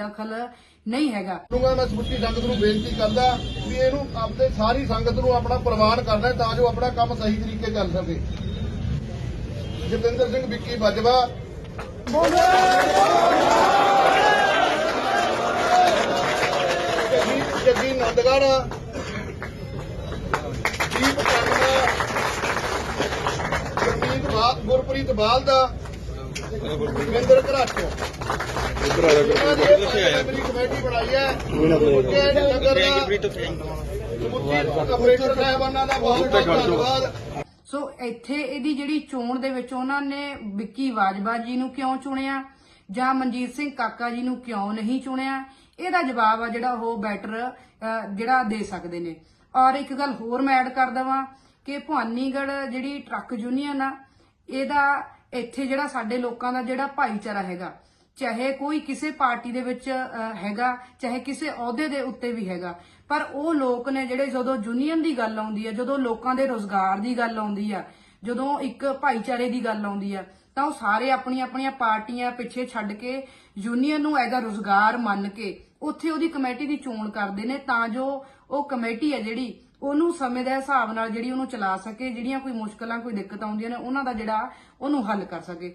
ਦਖਲ ਨਹੀਂ ਹੈਗਾ। ਕਰੂੰਗਾ, ਮੈਂ ਸਮੁੱਚੀ ਸੰਗਤ ਨੂੰ ਬੇਨਤੀ ਕਰਦਾ ਵੀ ਇਹਨੂੰ ਆਪਦੇ ਸਾਰੀ ਸੰਗਤ ਨੂੰ ਆਪਣਾ ਪ੍ਰਵਾਨ ਕਰਨਾ ਤਾਂ ਜੋ ਆਪਣਾ ਕੰਮ ਸਹੀ ਤਰੀਕੇ ਚੱਲ ਸਕੇ। ਜਤਿੰਦਰ ਸਿੰਘ ਵਿੱਕੀ ਬਾਜਵਾ। ਜੱਗੀ ਨੰਦਗੜ ਦੀਪ ਕਰਨਾ ਗੁਰਪ੍ਰੀਤ ਬਾਲ ਦਾ। ਵਿੰਦਰ ਘਰਾਟੋ ਇਹਨਾਂ ਦੀ ਇਹ ਪੰਜ ਮੈਂਬਰੀ ਕਮੇਟੀ ਬਣਾਈ ਹੈ। ਸਮੁੱਚੇ ਨਗਰ ਦਾ ਸਮੁੱਚੇ ਆਪਰੇਟਰ ਸਾਹਿਬਾਨਾਂ ਦਾ ਬਹੁਤ ਬਹੁਤ ਧੰਨਵਾਦ। ਸੋ ਇੱਥੇ ਇਹਦੀ ਜਿਹੜੀ ਚੋਣ ਦੇ ਵਿੱਚ ਉਹਨਾਂ ਨੇ ਵਿੱਕੀ ਬਾਜਵਾ ਜੀ ਨੂੰ ਕਿਉਂ ਚੁਣਿਆ? ਜਾਂ ਮਨਜੀਤ ਸਿੰਘ ਕਾਕਾ ਜੀ ਨੂੰ ਕਿਉਂ ਨਹੀਂ ਚੁਣਿਆ? ਇਹਦਾ ਜਵਾਬ ਆ ਜਿਹੜਾ ਉਹ ਬੈਟਰ ਜਿਹੜਾ ਦੇ ਸਕਦੇ ਨੇ। ਔਰ ਇੱਕ ਗੱਲ ਹੋਰ ਮੈਂ ਐਡ ਕਰ ਦਵਾਂ ਕਿ ਭਵਾਨੀਗੜ੍ਹ ਜਿਹੜੀ ਟਰੱਕ ਯੂਨੀਅਨ ਆ ਇਹਦਾ ਇੱਥੇ ਜਿਹੜਾ ਸਾਡੇ ਲੋਕਾਂ ਦਾ ਜਿਹੜਾ ਭਾਈਚਾਰਾ ਹੈਗਾ, ਚਾਹੇ ਕੋਈ ਕਿਸੇ ਪਾਰਟੀ ਦੇ ਵਿੱਚ ਹੈਗਾ, ਚਾਹੇ ਕਿਸੇ ਅਹੁਦੇ ਦੇ ਉੱਤੇ ਵੀ ਹੈਗਾ, ਪਰ ਉਹ ਲੋਕ ਨੇ ਜਿਹੜੇ ਜਦੋਂ ਯੂਨੀਅਨ ਦੀ ਗੱਲ ਆਉਂਦੀ ਹੈ, ਜਦੋਂ ਲੋਕਾਂ ਦੇ ਰੋਜ਼ਗਾਰ ਦੀ ਗੱਲ ਆਉਂਦੀ ਆ ਜਦੋਂ ਇੱਕ ਭਾਈਚਾਰੇ ਦੀ ਗੱਲ ਆਉਂਦੀ ਆ ਤਾਂ ਉਹ ਸਾਰੇ ਆਪਣੀਆਂ ਆਪਣੀਆਂ ਪਾਰਟੀਆਂ ਪਿੱਛੇ ਛੱਡ ਕੇ ਯੂਨੀਅਨ ਨੂੰ ਐਜ਼ ਅ ਰੋਜ਼ਗਾਰ ਮੰਨ ਕੇ ਉੱਥੇ ਉਹਦੀ ਕਮੇਟੀ ਦੀ ਚੋਣ ਕਰਦੇ ਨੇ, ਤਾਂ ਜੋ ਉਹ ਕਮੇਟੀ ਹੈ ਜਿਹੜੀ ਉਹਨੂੰ ਸਮੇਂ ਦੇ ਹਿਸਾਬ ਨਾਲ ਜਿਹੜੀ ਉਹਨੂੰ ਚਲਾ ਸਕੇ, ਜਿਹੜੀਆਂ ਕੋਈ ਮੁਸ਼ਕਲਾਂ, ਕੋਈ ਦਿੱਕਤ ਆਉਂਦੀਆਂ ਨੇ, ਉਹਨਾਂ ਦਾ ਜਿਹੜਾ ਉਹਨੂੰ ਹੱਲ ਕਰ ਸਕੇ।